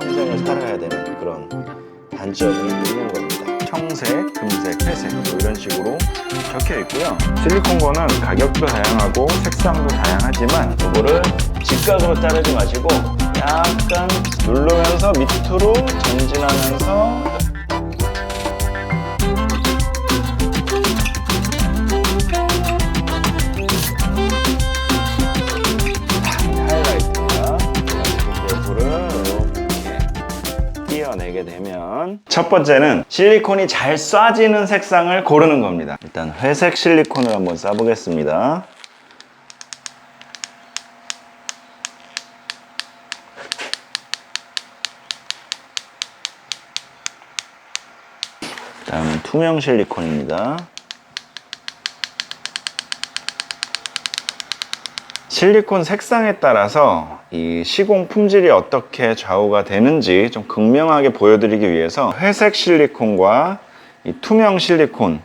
평생을 살아야 되는 그런 단점이 있는 겁니다. 청색, 금색, 회색 뭐 이런 식으로 적혀 있고요. 실리콘거는 가격도 다양하고 색상도 다양하지만 이거를 직각으로 자르지 마시고 약간 누르면서 밑으로 전진하면서 되면 첫 번째는 실리콘이 잘 쏴지는 색상을 고르는 겁니다. 일단 회색 실리콘을 한번 쏴보겠습니다. 다음은 투명 실리콘입니다. 실리콘 색상에 따라서 이 시공 품질이 어떻게 좌우가 되는지 좀 극명하게 보여드리기 위해서 회색 실리콘과 이 투명 실리콘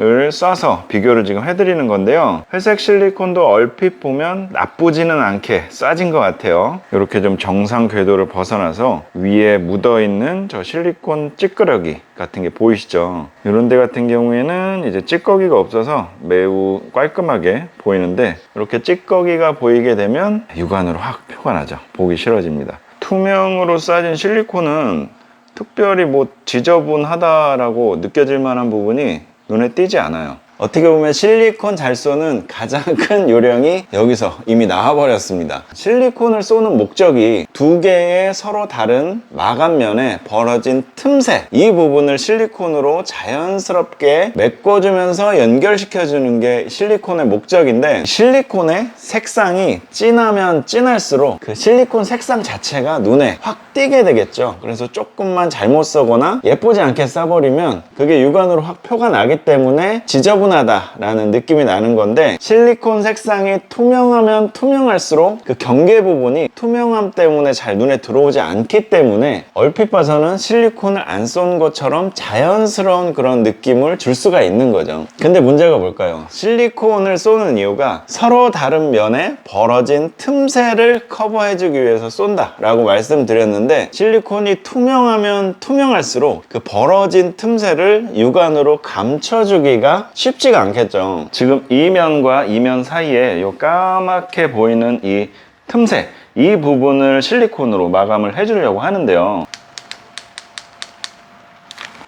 을 쏴서 비교를 지금 해드리는 건데요. 회색 실리콘도 얼핏 보면 나쁘지는 않게 쏴진 것 같아요. 이렇게 좀 정상 궤도를 벗어나서 위에 묻어있는 저 실리콘 찌끄러기 같은 게 보이시죠? 이런 데 같은 경우에는 이제 찌꺼기가 없어서 매우 깔끔하게 보이는데 이렇게 찌꺼기가 보이게 되면 육안으로 확 표가 나죠. 보기 싫어집니다. 투명으로 쏴진 실리콘은 특별히 뭐 지저분하다라고 느껴질 만한 부분이 눈에 띄지 않아요. 어떻게 보면 실리콘 잘 쏘는 가장 큰 요령이 여기서 이미 나와버렸습니다. 실리콘을 쏘는 목적이 두 개의 서로 다른 마감면에 벌어진 틈새 이 부분을 실리콘으로 자연스럽게 메꿔주면서 연결시켜주는 게 실리콘의 목적인데 실리콘의 색상이 진하면 진할수록 그 실리콘 색상 자체가 눈에 확 띄게 되겠죠. 그래서 조금만 잘못 써거나 예쁘지 않게 써버리면 그게 육안으로 확 표가 나기 때문에 지저분 하다라는 느낌이 나는 건데 실리콘 색상이 투명하면 투명할수록 그 경계 부분이 투명함 때문에 잘 눈에 들어오지 않기 때문에 얼핏 봐서는 실리콘을 안 쏜 것처럼 자연스러운 그런 느낌을 줄 수가 있는 거죠. 근데 문제가 뭘까요? 실리콘을 쏘는 이유가 서로 다른 면에 벌어진 틈새를 커버해주기 위해서 쏜다라고 말씀드렸는데 실리콘이 투명하면 투명할수록 그 벌어진 틈새를 육안으로 감춰주기가 쉽지 가 않겠죠. 지금 이 면과 이면 사이에 요 까맣게 보이는 이 틈새 이 부분을 실리콘으로 마감을 해주려고 하는데요.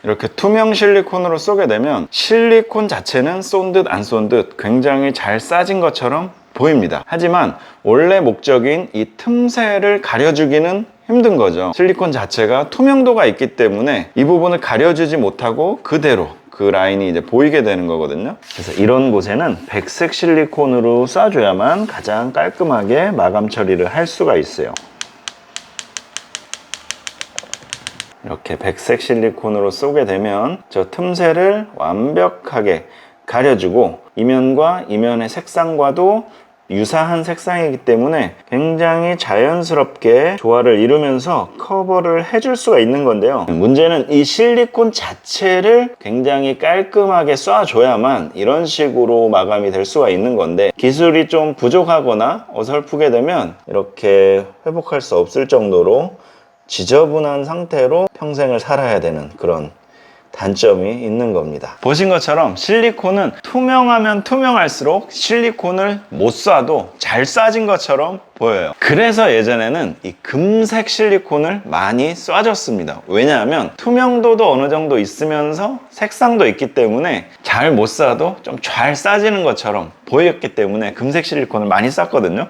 이렇게 투명 실리콘으로 쏘게 되면 실리콘 자체는 쏜 듯 안 쏜 듯 굉장히 잘 싸진 것처럼 보입니다. 하지만 원래 목적인 이 틈새를 가려주기는 힘든 거죠. 실리콘 자체가 투명도가 있기 때문에 이 부분을 가려주지 못하고 그대로 그 라인이 이제 보이게 되는 거거든요. 그래서 이런 곳에는 백색 실리콘으로 쏴줘야만 가장 깔끔하게 마감 처리를 할 수가 있어요. 이렇게 백색 실리콘으로 쏘게 되면 저 틈새를 완벽하게 가려주고 이면과 이면의 색상과도 유사한 색상이기 때문에 굉장히 자연스럽게 조화를 이루면서 커버를 해줄 수가 있는 건데요. 문제는 이 실리콘 자체를 굉장히 깔끔하게 쏴줘야만 이런 식으로 마감이 될 수가 있는 건데 기술이 좀 부족하거나 어설프게 되면 이렇게 회복할 수 없을 정도로 지저분한 상태로 평생을 살아야 되는 그런 단점이 있는 겁니다. 보신 것처럼 실리콘은 투명하면 투명할수록 실리콘을 못 쏴도 잘 쏴진 것처럼 보여요. 그래서 예전에는 이 금색 실리콘을 많이 쏴줬습니다. 왜냐하면 투명도도 어느 정도 있으면서 색상도 있기 때문에 잘 못 쏴도 좀 잘 쏴지는 것처럼 보였기 때문에 금색 실리콘을 많이 쐈거든요.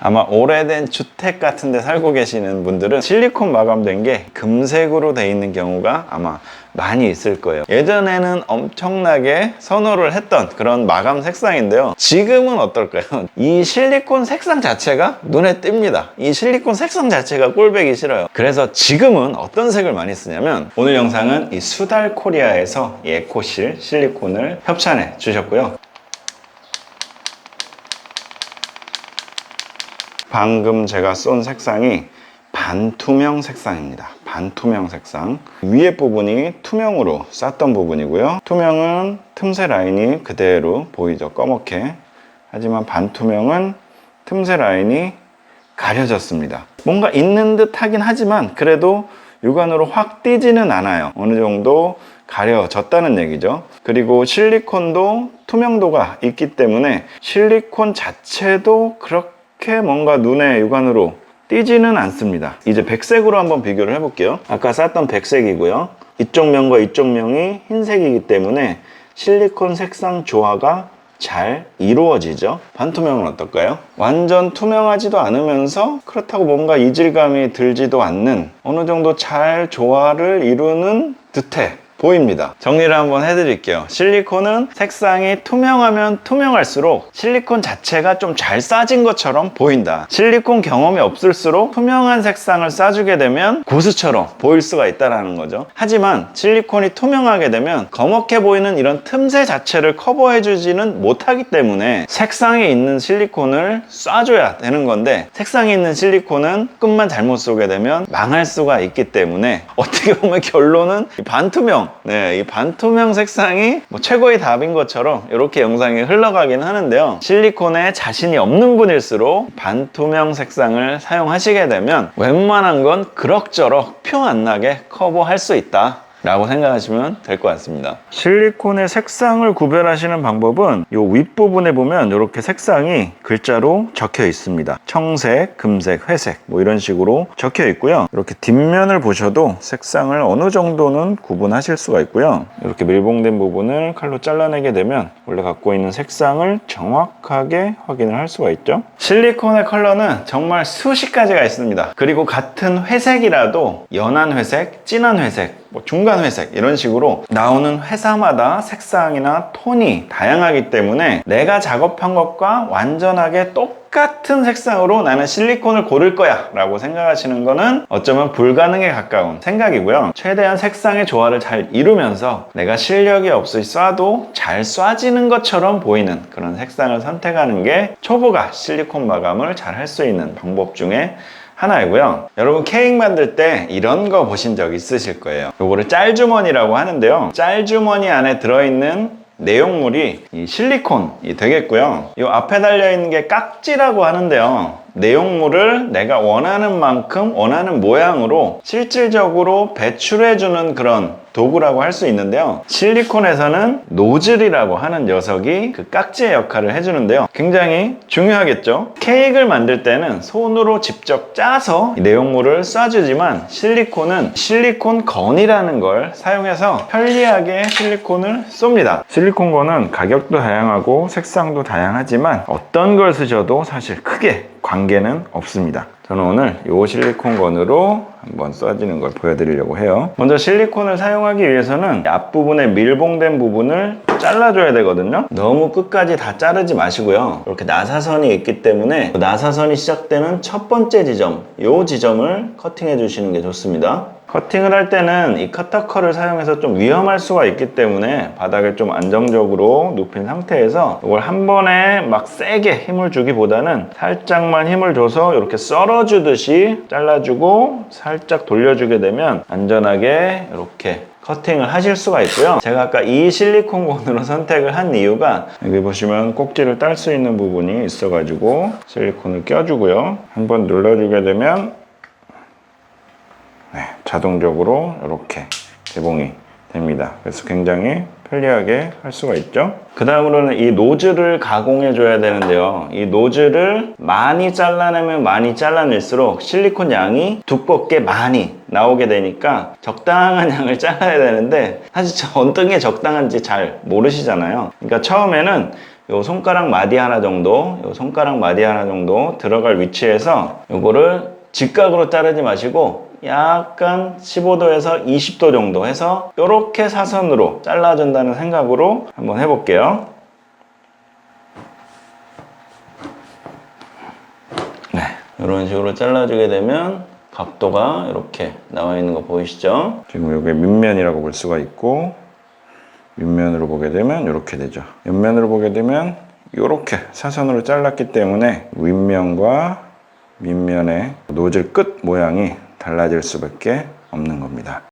아마 오래된 주택 같은 데 살고 계시는 분들은 실리콘 마감된 게 금색으로 돼 있는 경우가 아마 많이 있을 거예요. 예전에는 엄청나게 선호를 했던 그런 마감 색상인데요. 지금은 어떨까요? 이 실리콘 색상 자체가 눈에 띕니다. 이 실리콘 색상 자체가 꼴배기 싫어요. 그래서 지금은 어떤 색을 많이 쓰냐면 오늘 영상은 이 수달 코리아에서 이 에코실 실리콘을 협찬해 주셨고요. 방금 제가 쏜 색상이 반투명 색상입니다. 반투명 색상. 위에 부분이 투명으로 쌌던 부분이고요. 투명은 틈새 라인이 그대로 보이죠. 검게 하지만 반투명은 틈새 라인이 가려졌습니다. 뭔가 있는 듯 하긴 하지만 그래도 육안으로 확 띄지는 않아요. 어느 정도 가려졌다는 얘기죠. 그리고 실리콘도 투명도가 있기 때문에 실리콘 자체도 그렇게 뭔가 눈에 육안으로 띄지는 않습니다. 이제 백색으로 한번 비교를 해볼게요. 아까 쌌던 백색이고요. 이쪽 면과 이쪽 면이 흰색이기 때문에 실리콘 색상 조화가 잘 이루어지죠. 반투명은 어떨까요? 완전 투명하지도 않으면서 그렇다고 뭔가 이질감이 들지도 않는 어느 정도 잘 조화를 이루는 듯해 보입니다. 정리를 한번 해드릴게요. 실리콘은 색상이 투명하면 투명할수록 실리콘 자체가 좀 잘 싸진 것처럼 보인다. 실리콘 경험이 없을수록 투명한 색상을 싸주게 되면 고수처럼 보일 수가 있다는 거죠. 하지만 실리콘이 투명하게 되면 검게 보이는 이런 틈새 자체를 커버해주지는 못하기 때문에 색상이 있는 실리콘을 쏴줘야 되는 건데 색상이 있는 실리콘은 끝만 잘못 쏘게 되면 망할 수가 있기 때문에 어떻게 보면 결론은 이 반투명 네, 이 반투명 색상이 뭐 최고의 답인 것처럼 이렇게 영상이 흘러가긴 하는데요. 실리콘에 자신이 없는 분일수록 반투명 색상을 사용하시게 되면 웬만한 건 그럭저럭 표 안 나게 커버할 수 있다. 라고 생각하시면 될 것 같습니다. 실리콘의 색상을 구별하시는 방법은 이 윗부분에 보면 이렇게 색상이 글자로 적혀 있습니다. 청색, 금색, 회색 뭐 이런 식으로 적혀 있고요. 이렇게 뒷면을 보셔도 색상을 어느 정도는 구분하실 수가 있고요. 이렇게 밀봉된 부분을 칼로 잘라내게 되면 원래 갖고 있는 색상을 정확하게 확인을 할 수가 있죠. 실리콘의 컬러는 정말 수십 가지가 있습니다. 그리고 같은 회색이라도 연한 회색, 진한 회색, 뭐 중간 회색 이런 식으로 나오는 회사마다 색상이나 톤이 다양하기 때문에 내가 작업한 것과 완전하게 똑같은 색상으로 나는 실리콘을 고를 거야 라고 생각하시는 거는 어쩌면 불가능에 가까운 생각이고요. 최대한 색상의 조화를 잘 이루면서 내가 실력이 없이 쏴도 잘 쏴지는 것처럼 보이는 그런 색상을 선택하는 게 초보가 실리콘 마감을 잘 할 수 있는 방법 중에 하나이고요. 여러분 케이크 만들 때 이런 거 보신 적 있으실 거예요. 요거를 짤주머니라고 하는데요. 짤주머니 안에 들어있는 내용물이 이 실리콘이 되겠고요. 이 앞에 달려있는 게 깍지라고 하는데요. 내용물을 내가 원하는 만큼 원하는 모양으로 실질적으로 배출해주는 그런 도구라고 할 수 있는데요. 실리콘에서는 노즐이라고 하는 녀석이 그 깍지의 역할을 해주는데요. 굉장히 중요하겠죠. 케이크를 만들 때는 손으로 직접 짜서 이 내용물을 쏴주지만 실리콘은 실리콘 건이라는 걸 사용해서 편리하게 실리콘을 쏩니다. 실리콘 건은 가격도 다양하고 색상도 다양하지만 어떤 걸 쓰셔도 사실 크게 관계는 없습니다. 저는 오늘 이 실리콘 건으로 한번 쏴지는 걸 보여드리려고 해요. 먼저 실리콘을 사용하기 위해서는 앞부분에 밀봉된 부분을 잘라줘야 되거든요. 너무 끝까지 다 자르지 마시고요. 이렇게 나사선이 있기 때문에 그 나사선이 시작되는 첫 번째 지점, 이 지점을 커팅해 주시는 게 좋습니다. 커팅을 할 때는 이 커터컬을 사용해서 좀 위험할 수가 있기 때문에 바닥을 좀 안정적으로 눕힌 상태에서 이걸 한 번에 막 세게 힘을 주기보다는 살짝만 힘을 줘서 이렇게 썰어주듯이 잘라주고 살짝 돌려주게 되면 안전하게 이렇게 커팅을 하실 수가 있고요. 제가 아까 이 실리콘 건으로 선택을 한 이유가 여기 보시면 꼭지를 딸 수 있는 부분이 있어 가지고 실리콘을 껴주고요. 한번 눌러주게 되면 네, 자동적으로 이렇게 개봉이 됩니다. 그래서 굉장히 편리하게 할 수가 있죠. 그 다음으로는 이 노즐을 가공해 줘야 되는데요. 이 노즐을 많이 잘라내면 많이 잘라낼수록 실리콘 양이 두껍게 많이 나오게 되니까 적당한 양을 잘라야 되는데 사실 저 어떤 게 적당한지 잘 모르시잖아요. 그러니까 처음에는 요 손가락 마디 하나 정도, 요 손가락 마디 하나 정도 들어갈 위치에서 요거를 직각으로 자르지 마시고 약간 15도에서 20도 정도 해서 이렇게 사선으로 잘라준다는 생각으로 한번 해볼게요. 네, 이런 식으로 잘라주게 되면 각도가 이렇게 나와 있는 거 보이시죠? 지금 이게 밑면이라고 볼 수가 있고 윗면으로 보게 되면 이렇게 되죠. 옆면으로 보게 되면 이렇게 사선으로 잘랐기 때문에 윗면과 밑면의 노즐 끝 모양이 달라질 수밖에 없는 겁니다.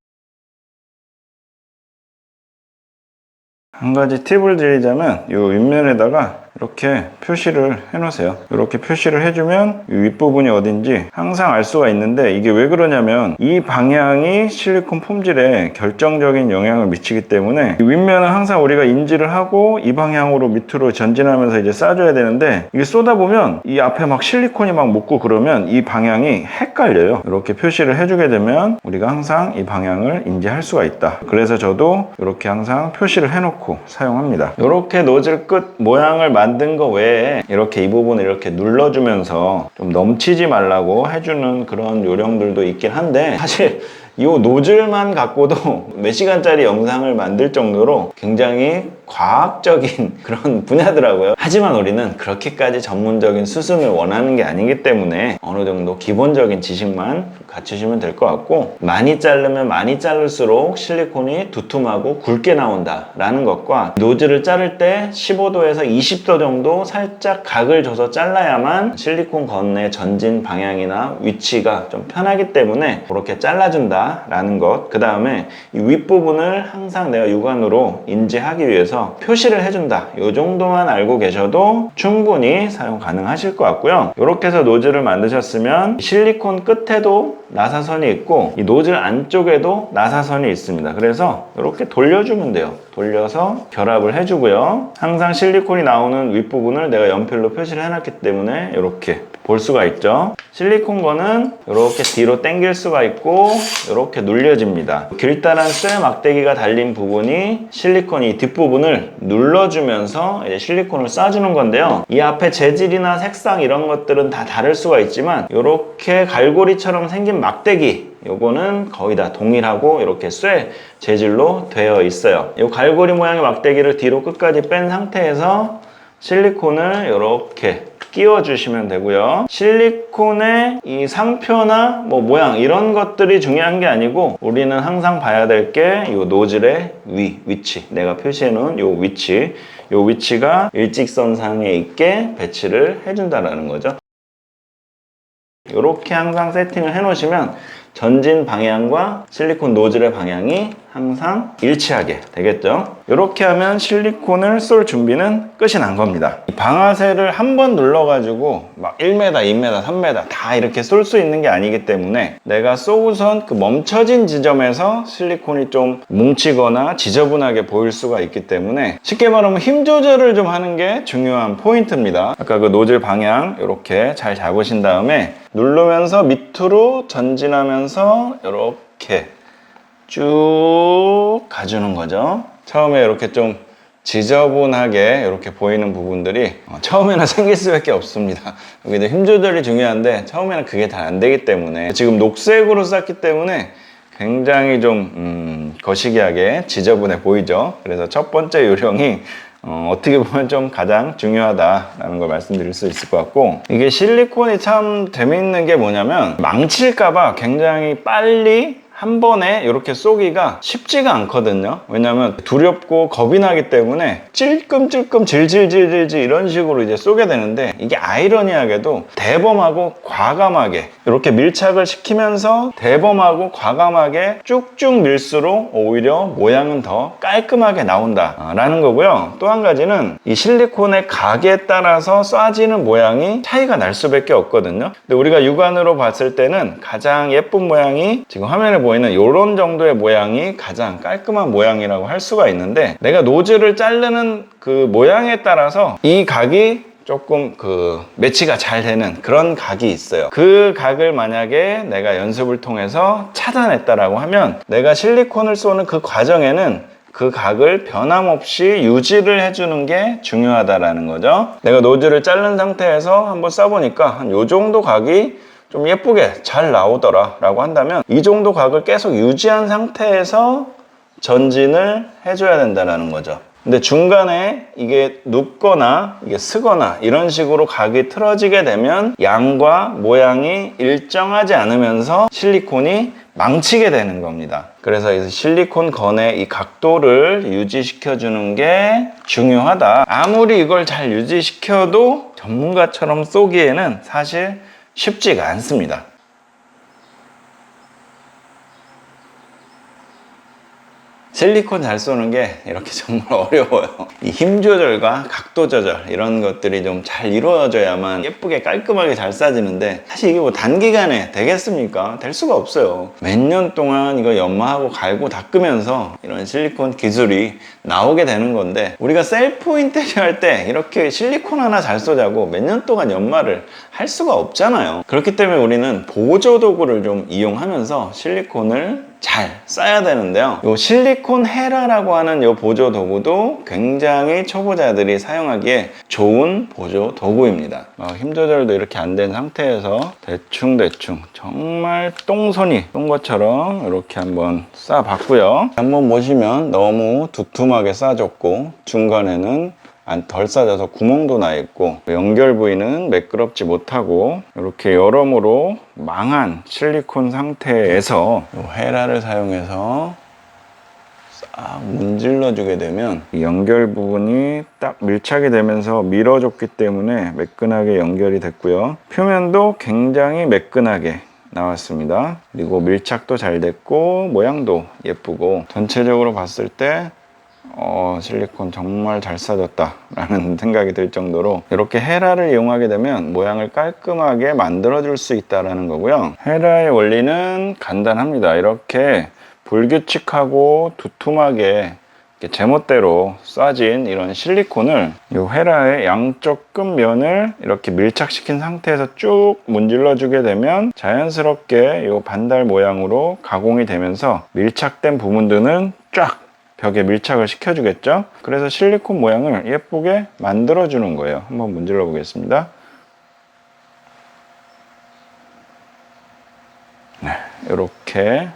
한 가지 팁을 드리자면 이 윗면에다가 이렇게 표시를 해 놓으세요. 이렇게 표시를 해주면 이 윗부분이 어딘지 항상 알 수가 있는데 이게 왜 그러냐면 이 방향이 실리콘 폼질에 결정적인 영향을 미치기 때문에 이 윗면은 항상 우리가 인지를 하고 이 방향으로 밑으로 전진하면서 이제 싸줘야 되는데 이게 쏘다 보면 이 앞에 막 실리콘이 막 묻고 그러면 이 방향이 헷갈려요. 이렇게 표시를 해주게 되면 우리가 항상 이 방향을 인지할 수가 있다. 그래서 저도 이렇게 항상 표시를 해놓고 사용합니다. 이렇게 노즐 끝 모양을 만든 거 외에 이렇게 이 부분을 이렇게 눌러주면서 좀 넘치지 말라고 해주는 그런 요령들도 있긴 한데 사실 이 노즐만 갖고도 몇 시간짜리 영상을 만들 정도로 굉장히 과학적인 그런 분야더라고요. 하지만 우리는 그렇게까지 전문적인 수순을 원하는 게 아니기 때문에 어느 정도 기본적인 지식만 갖추시면 될 것 같고 많이 자르면 많이 자를수록 실리콘이 두툼하고 굵게 나온다라는 것과 노즐을 자를 때 15도에서 20도 정도 살짝 각을 줘서 잘라야만 실리콘 건의 전진 방향이나 위치가 좀 편하기 때문에 그렇게 잘라준다라는 것. 그 다음에 이 윗부분을 항상 내가 육안으로 인지하기 위해서 표시를 해준다. 이 정도만 알고 계셔도 충분히 사용 가능하실 것 같고요. 이렇게 해서 노즐을 만드셨으면 실리콘 끝에도 나사선이 있고 이 노즐 안쪽에도 나사선이 있습니다. 그래서 이렇게 돌려주면 돼요. 돌려서 결합을 해주고요. 항상 실리콘이 나오는 윗부분을 내가 연필로 표시를 해놨기 때문에 이렇게 볼 수가 있죠. 실리콘 거는 이렇게 뒤로 당길 수가 있고 이렇게 눌려집니다. 길다란 쇠 막대기가 달린 부분이 실리콘 이 뒷부분을 눌러주면서 이제 실리콘을 쏴주는 건데요. 이 앞에 재질이나 색상 이런 것들은 다 다를 수가 있지만 이렇게 갈고리처럼 생긴 막대기 요거는 거의 다 동일하고 이렇게 쇠 재질로 되어 있어요. 이 갈고리 모양의 막대기를 뒤로 끝까지 뺀 상태에서 실리콘을 이렇게 끼워 주시면 되고요. 실리콘의 이 상표나 뭐 모양 이런 것들이 중요한 게 아니고 우리는 항상 봐야 될 게 이 노즐의 위, 위치. 내가 표시해 놓은 이 위치. 이 위치가 일직선상에 있게 배치를 해준다라는 거죠. 이렇게 항상 세팅을 해 놓으시면 전진 방향과 실리콘 노즐의 방향이 항상 일치하게 되겠죠. 이렇게 하면 실리콘을 쏠 준비는 끝이 난 겁니다. 이 방아쇠를 한 번 눌러 가지고 막 1m, 2m, 3m 다 이렇게 쏠 수 있는 게 아니기 때문에 내가 쏘고선 그 멈춰진 지점에서 실리콘이 좀 뭉치거나 지저분하게 보일 수가 있기 때문에 쉽게 말하면 힘 조절을 좀 하는 게 중요한 포인트입니다. 아까 그 노즐 방향 이렇게 잘 잡으신 다음에 누르면서 밑으로 전진하면서 이렇게 쭉 가주는 거죠. 처음에 이렇게 좀 지저분하게 이렇게 보이는 부분들이 어, 처음에는 생길 수밖에 없습니다. 여기도 힘 조절이 중요한데 처음에는 그게 잘 안 되기 때문에 지금 녹색으로 쌌기 때문에 굉장히 좀 음, 거시기하게 지저분해 보이죠. 그래서 첫 번째 요령이 어, 떻게 보면 좀 가장 중요하다라는 걸 말씀드릴 수 있을 것 같고 이게 실리콘이 참 재미있는 게 뭐냐면 망칠까봐 굉장히 빨리 한 번에 이렇게 쏘기가 쉽지가 않거든요. 왜냐면 두렵고 겁이 나기 때문에 찔끔찔끔 질질질질질 이런 식으로 이제 쏘게 되는데 이게 아이러니하게도 대범하고 과감하게 이렇게 밀착을 시키면서 대범하고 과감하게 쭉쭉 밀수록 오히려 모양은 더 깔끔하게 나온다 라는 거고요. 또 한 가지는 이 실리콘의 각에 따라서 쏴지는 모양이 차이가 날 수밖에 없거든요. 근데 우리가 육안으로 봤을 때는 가장 예쁜 모양이 지금 화면에 보이는 이런 정도의 모양이 가장 깔끔한 모양이라고 할 수가 있는데 내가 노즐을 자르는 그 모양에 따라서 이 각이 조금 그 매치가 잘 되는 그런 각이 있어요. 그 각을 만약에 내가 연습을 통해서 찾아냈다라고 하면 내가 실리콘을 쏘는 그 과정에는 그 각을 변함없이 유지를 해주는 게 중요하다라는 거죠. 내가 노즐을 자른 상태에서 한번 쏴보니까 한 요 정도 각이 좀 예쁘게 잘 나오더라 라고 한다면 이 정도 각을 계속 유지한 상태에서 전진을 해줘야 된다는 거죠. 근데 중간에 이게 눕거나 이게 쓰거나 이런 식으로 각이 틀어지게 되면 양과 모양이 일정하지 않으면서 실리콘이 망치게 되는 겁니다. 그래서 이 실리콘 건의 이 각도를 유지시켜 주는 게 중요하다. 아무리 이걸 잘 유지시켜도 전문가처럼 쏘기에는 사실 쉽지가 않습니다. 실리콘 잘 쏘는 게 이렇게 정말 어려워요. 이 힘 조절과 각도 조절 이런 것들이 좀 잘 이루어져야만 예쁘게 깔끔하게 잘 싸지는데 사실 이게 뭐 단기간에 되겠습니까? 될 수가 없어요. 몇 년 동안 이거 연마하고 갈고 닦으면서 이런 실리콘 기술이 나오게 되는 건데 우리가 셀프 인테리어 할 때 이렇게 실리콘 하나 잘 쏘자고 몇 년 동안 연마를 할 수가 없잖아요. 그렇기 때문에 우리는 보조 도구를 좀 이용하면서 실리콘을 잘 써야 되는데요. 요 실리콘 헤라라고 하는 요 보조 도구도 굉장히 초보자들이 사용하기에 좋은 보조 도구입니다. 어, 힘 조절도 이렇게 안 된 상태에서 대충대충 정말 똥손이 쏜 것처럼 이렇게 한번 싸봤고요. 한번 보시면 너무 두툼하게 싸줬고 중간에는 안 덜 싸져서 구멍도 나 있고 연결 부위는 매끄럽지 못하고 이렇게 여러모로 망한 실리콘 상태에서 이 헤라를 사용해서 싹 문질러 주게 되면 이 연결 부분이 딱 밀착이 되면서 밀어줬기 때문에 매끈하게 연결이 됐고요. 표면도 굉장히 매끈하게 나왔습니다. 그리고 밀착도 잘 됐고 모양도 예쁘고 전체적으로 봤을 때 어, 실리콘 정말 잘 싸졌다 라는 생각이 들 정도로 이렇게 헤라를 이용하게 되면 모양을 깔끔하게 만들어 줄 수 있다는 거고요. 헤라의 원리는 간단합니다. 이렇게 불규칙하고 두툼하게 제멋대로 쏴진 이런 실리콘을 이 헤라의 양쪽 끝면을 이렇게 밀착시킨 상태에서 쭉 문질러 주게 되면 자연스럽게 이 반달 모양으로 가공이 되면서 밀착된 부분들은 쫙 벽에 밀착을 시켜주겠죠? 그래서 실리콘 모양을 예쁘게 만들어 주는 거예요. 한번 문질러 보겠습니다. 네, 이렇게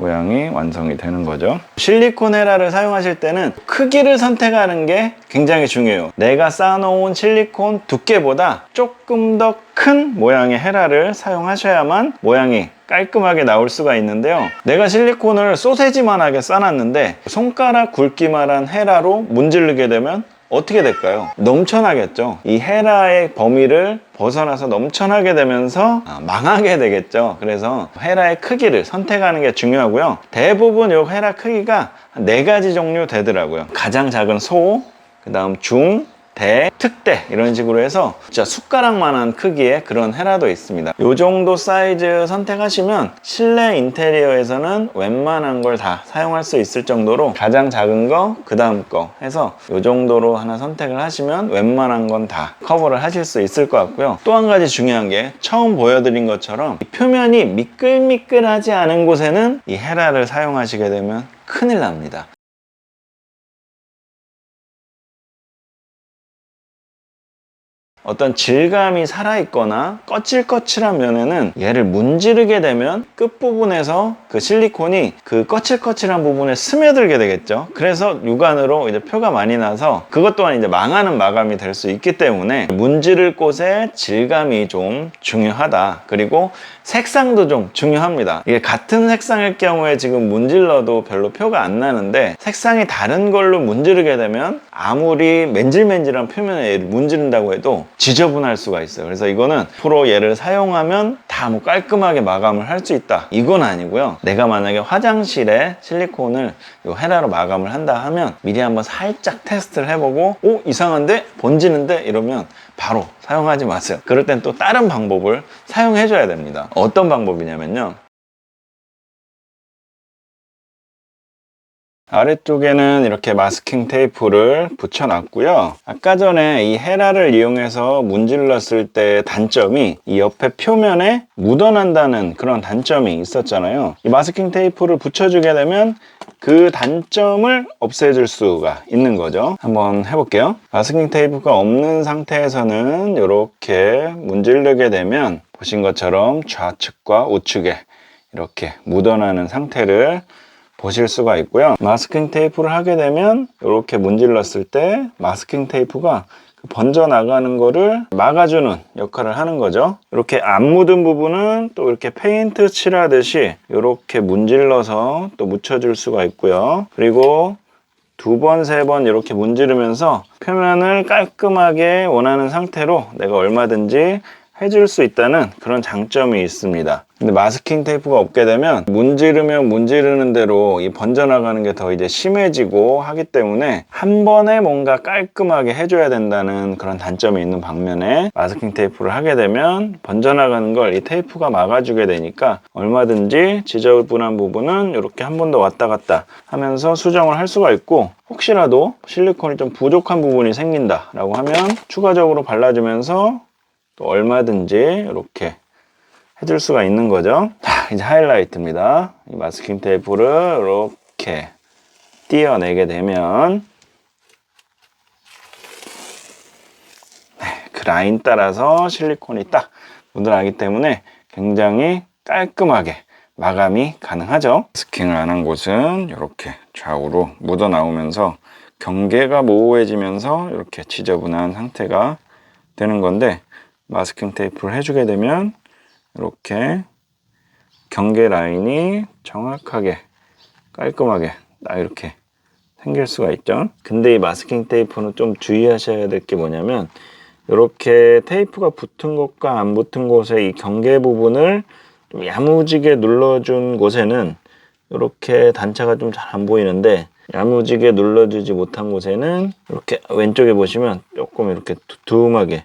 모양이 완성이 되는 거죠. 실리콘 헤라를 사용하실 때는 크기를 선택하는 게 굉장히 중요해요. 내가 쌓아놓은 실리콘 두께보다 조금 더 큰 모양의 헤라를 사용하셔야만 모양이 깔끔하게 나올 수가 있는데요. 내가 실리콘을 소세지만하게 쌓아놨는데 손가락 굵기만한 헤라로 문지르게 되면 어떻게 될까요? 넘쳐나겠죠. 이 헤라의 범위를 벗어나서 넘쳐나게 되면서 아, 망하게 되겠죠. 그래서 헤라의 크기를 선택하는 게 중요하고요. 대부분 이 헤라 크기가 한네 가지 종류 되더라고요. 가장 작은 소, 그 다음 중, 대, 특대 이런 식으로 해서 진짜 숟가락만한 크기의 그런 헤라도 있습니다. 이 정도 사이즈 선택하시면 실내 인테리어에서는 웬만한 걸 다 사용할 수 있을 정도로 가장 작은 거, 그 다음 거 해서 이 정도로 하나 선택을 하시면 웬만한 건 다 커버를 하실 수 있을 것 같고요. 또 한 가지 중요한 게 처음 보여드린 것처럼 이 표면이 미끌미끌하지 않은 곳에는 이 헤라를 사용하시게 되면 큰일 납니다. 어떤 질감이 살아있거나 거칠거칠한 면에는 얘를 문지르게 되면 끝부분에서 그 실리콘이 그 거칠거칠한 부분에 스며들게 되겠죠. 그래서 육안으로 이제 표가 많이 나서 그것 또한 이제 망하는 마감이 될 수 있기 때문에 문지를 곳의 질감이 좀 중요하다. 그리고 색상도 좀 중요합니다. 이게 같은 색상일 경우에 지금 문질러도 별로 표가 안 나는데 색상이 다른 걸로 문지르게 되면 아무리 맨질맨질한 표면에 문지른다고 해도 지저분할 수가 있어요. 그래서 이거는 프로 얘를 사용하면 다 뭐 깔끔하게 마감을 할 수 있다. 이건 아니고요. 내가 만약에 화장실에 실리콘을 요 헤라로 마감을 한다 하면 미리 한번 살짝 테스트를 해보고 오 이상한데 번지는데 이러면 바로 사용하지 마세요. 그럴 땐 또 다른 방법을 사용해 줘야 됩니다. 어떤 방법이냐면요. 아래쪽에는 이렇게 마스킹 테이프를 붙여놨고요. 아까 전에 이 헤라를 이용해서 문질렀을 때 단점이 이 옆에 표면에 묻어난다는 그런 단점이 있었잖아요. 이 마스킹 테이프를 붙여주게 되면 그 단점을 없애줄 수가 있는 거죠. 한번 해볼게요. 마스킹 테이프가 없는 상태에서는 이렇게 문지르게 되면 보신 것처럼 좌측과 우측에 이렇게 묻어나는 상태를 보실 수가 있고요. 마스킹 테이프를 하게 되면 이렇게 문질렀을 때 마스킹 테이프가 그 번져 나가는 거를 막아주는 역할을 하는 거죠. 이렇게 안 묻은 부분은 또 이렇게 페인트 칠하듯이 이렇게 문질러서 또 묻혀줄 수가 있고요. 그리고 두 번, 세 번 이렇게 문지르면서 표면을 깔끔하게 원하는 상태로 내가 얼마든지 해줄 수 있다는 그런 장점이 있습니다. 근데 마스킹 테이프가 없게 되면 문지르면 문지르는 대로 이 번져나가는 게 더 이제 심해지고 하기 때문에 한 번에 뭔가 깔끔하게 해줘야 된다는 그런 단점이 있는 반면에 마스킹 테이프를 하게 되면 번져나가는 걸 이 테이프가 막아주게 되니까 얼마든지 지저분한 부분은 이렇게 한 번 더 왔다 갔다 하면서 수정을 할 수가 있고 혹시라도 실리콘이 좀 부족한 부분이 생긴다 라고 하면 추가적으로 발라주면서 또 얼마든지 이렇게 해줄 수가 있는 거죠. 자, 이제 하이라이트입니다. 이 마스킹 테이프를 이렇게 띄어내게 되면 네, 그 라인 따라서 실리콘이 딱 묻어나기 때문에 굉장히 깔끔하게 마감이 가능하죠. 스킹을 안 한 곳은 이렇게 좌우로 묻어 나오면서 경계가 모호해지면서 이렇게 지저분한 상태가 되는 건데 마스킹 테이프를 해주게 되면 이렇게 경계 라인이 정확하게 깔끔하게 딱 이렇게 생길 수가 있죠. 근데 이 마스킹 테이프는 좀 주의하셔야 될 게 뭐냐면 이렇게 테이프가 붙은 곳과 안 붙은 곳의 이 경계 부분을 좀 야무지게 눌러준 곳에는 이렇게 단차가 좀 잘 안 보이는데 야무지게 눌러주지 못한 곳에는 이렇게 왼쪽에 보시면 조금 이렇게 두툼하게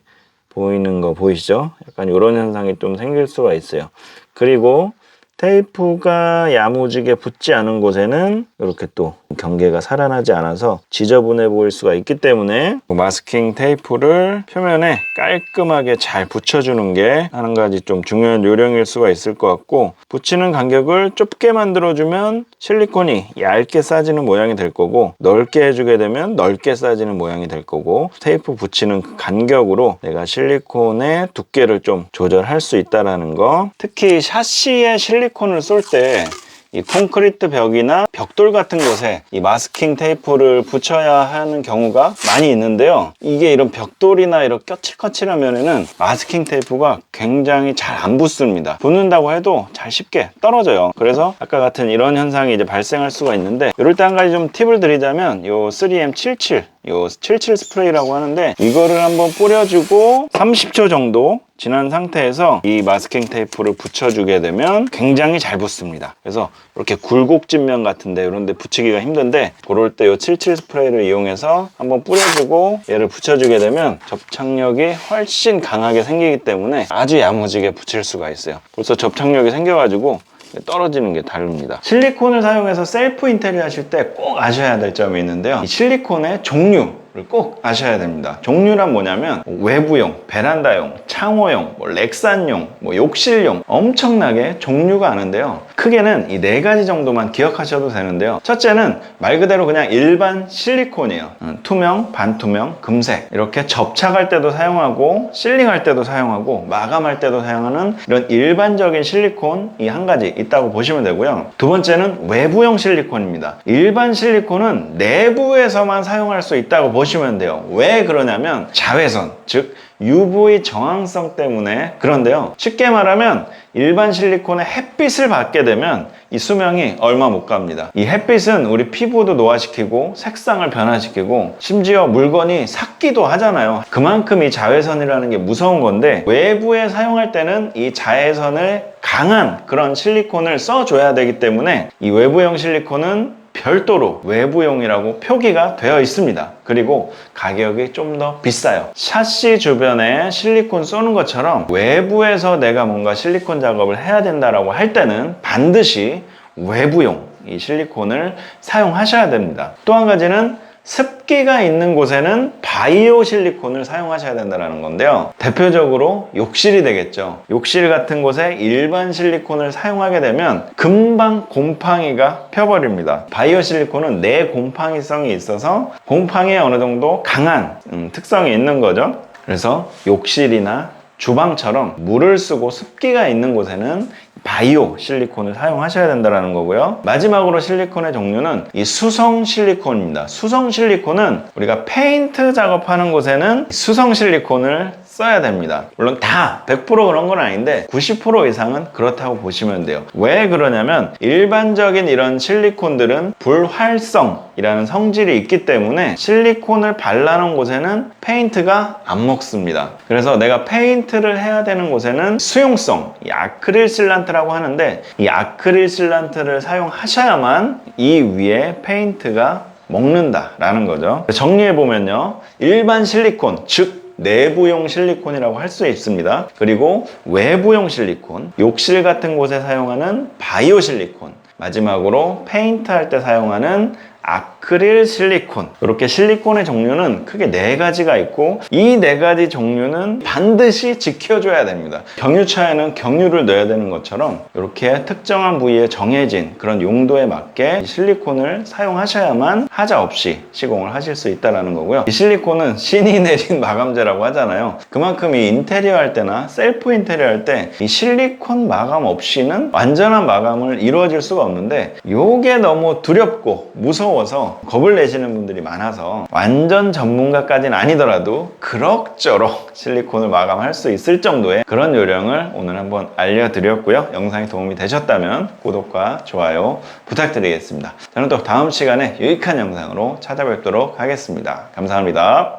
보이는 거 보이시죠? 약간 이런 현상이 좀 생길 수가 있어요. 그리고 테이프가 야무지게 붙지 않은 곳에는 이렇게 또 경계가 살아나지 않아서 지저분해 보일 수가 있기 때문에 마스킹 테이프를 표면에 깔끔하게 잘 붙여주는 게 한 가지 좀 중요한 요령일 수가 있을 것 같고 붙이는 간격을 좁게 만들어주면 실리콘이 얇게 싸지는 모양이 될 거고 넓게 해주게 되면 넓게 싸지는 모양이 될 거고 테이프 붙이는 그 간격으로 내가 실리콘의 두께를 좀 조절할 수 있다라는 거. 특히 샤시에 실리콘을 쏠때 이 콘크리트 벽이나 벽돌 같은 곳에 이 마스킹 테이프를 붙여야 하는 경우가 많이 있는데요. 이게 이런 벽돌이나 이런 거칠거칠하면은 마스킹 테이프가 굉장히 잘 안 붙습니다. 붙는다고 해도 잘 쉽게 떨어져요. 그래서 아까 같은 이런 현상이 이제 발생할 수가 있는데 이럴 때 한 가지 좀 팁을 드리자면 요 3M77 요77 스프레이라고 하는데 이거를 한번 뿌려주고 30초 정도 지난 상태에서 이 마스킹 테이프를 붙여주게 되면 굉장히 잘 붙습니다. 그래서 이렇게 굴곡진면 같은데 이런 데 붙이기가 힘든데 그럴 때 이 77 스프레이를 이용해서 한번 뿌려주고 얘를 붙여주게 되면 접착력이 훨씬 강하게 생기기 때문에 아주 야무지게 붙일 수가 있어요. 벌써 접착력이 생겨가지고 떨어지는 게 다릅니다. 실리콘을 사용해서 셀프 인테리어 하실 때 꼭 아셔야 될 점이 있는데요. 이 실리콘의 종류를 꼭 아셔야 됩니다. 종류란 뭐냐면 외부용, 베란다용, 창호용, 뭐 렉산용, 뭐 욕실용 엄청나게 종류가 많은데요. 크게는 이 네 가지 정도만 기억하셔도 되는데요. 첫째는 말 그대로 그냥 일반 실리콘이에요. 음, 투명, 반투명, 금색 이렇게 접착할 때도 사용하고 실링할 때도 사용하고 마감할 때도 사용하는 이런 일반적인 실리콘이 한 가지 있다고 보시면 되고요. 두 번째는 외부용 실리콘입니다. 일반 실리콘은 내부에서만 사용할 수 있다고 보시면 돼요. 왜 그러냐면 자외선, 즉 UV 저항성 때문에 그런데요. 쉽게 말하면 일반 실리콘의 햇빛을 받게 되면 이 수명이 얼마 못 갑니다. 이 햇빛은 우리 피부도 노화시키고 색상을 변화시키고 심지어 물건이 삭기도 하잖아요. 그만큼 이 자외선이라는 게 무서운 건데 외부에 사용할 때는 이 자외선을 강한 그런 실리콘을 써줘야 되기 때문에 이 외부형 실리콘은 별도로 외부용이라고 표기가 되어 있습니다. 그리고 가격이 좀 더 비싸요. 샤시 주변에 실리콘 쏘는 것처럼 외부에서 내가 뭔가 실리콘 작업을 해야 된다라고 할 때는 반드시 외부용 이 실리콘을 사용하셔야 됩니다. 또 한 가지는 습기가 있는 곳에는 바이오 실리콘을 사용하셔야 된다는 건데요. 대표적으로 욕실이 되겠죠. 욕실 같은 곳에 일반 실리콘을 사용하게 되면 금방 곰팡이가 펴버립니다. 바이오 실리콘은 내곰팡이성이 있어서 곰팡이에 어느 정도 강한 음, 특성이 있는 거죠. 그래서 욕실이나 주방처럼 물을 쓰고 습기가 있는 곳에는 바이오 실리콘을 사용하셔야 된다는 거고요. 마지막으로 실리콘의 종류는 이 수성 실리콘입니다. 수성 실리콘은 우리가 페인트 작업하는 곳에는 수성 실리콘을 써야 됩니다. 물론 다 100% 그런 건 아닌데 90% 이상은 그렇다고 보시면 돼요. 왜 그러냐면 일반적인 이런 실리콘들은 불활성이라는 성질이 있기 때문에 실리콘을 발라놓은 곳에는 페인트가 안 먹습니다. 그래서 내가 페인트를 해야 되는 곳에는 수용성, 이 아크릴 실란트라고 하는데 이 아크릴 실란트를 사용하셔야만 이 위에 페인트가 먹는다라는 거죠. 정리해 보면요. 일반 실리콘, 즉 내부용 실리콘이라고 할 수 있습니다. 그리고 외부용 실리콘, 욕실 같은 곳에 사용하는 바이오 실리콘, 마지막으로 페인트 할 때 사용하는 아크릴 실리콘. 이렇게 실리콘의 종류는 크게 네 가지가 있고 이 네 가지 종류는 반드시 지켜줘야 됩니다. 경유차에는 경유를 넣어야 되는 것처럼 이렇게 특정한 부위에 정해진 그런 용도에 맞게 이 실리콘을 사용하셔야만 하자 없이 시공을 하실 수 있다는 거고요. 이 실리콘은 신이 내린 마감재라고 하잖아요. 그만큼 이 인테리어 할 때나 셀프 인테리어 할 때 이 실리콘 마감 없이는 완전한 마감을 이루어질 수가 없는데 요게 너무 두렵고 무서워서 겁을 내시는 분들이 많아서 완전 전문가까지는 아니더라도 그럭저럭 실리콘을 마감할 수 있을 정도의 그런 요령을 오늘 한번 알려드렸고요. 영상이 도움이 되셨다면 구독과 좋아요 부탁드리겠습니다. 저는 또 다음 시간에 유익한 영상으로 찾아뵙도록 하겠습니다. 감사합니다.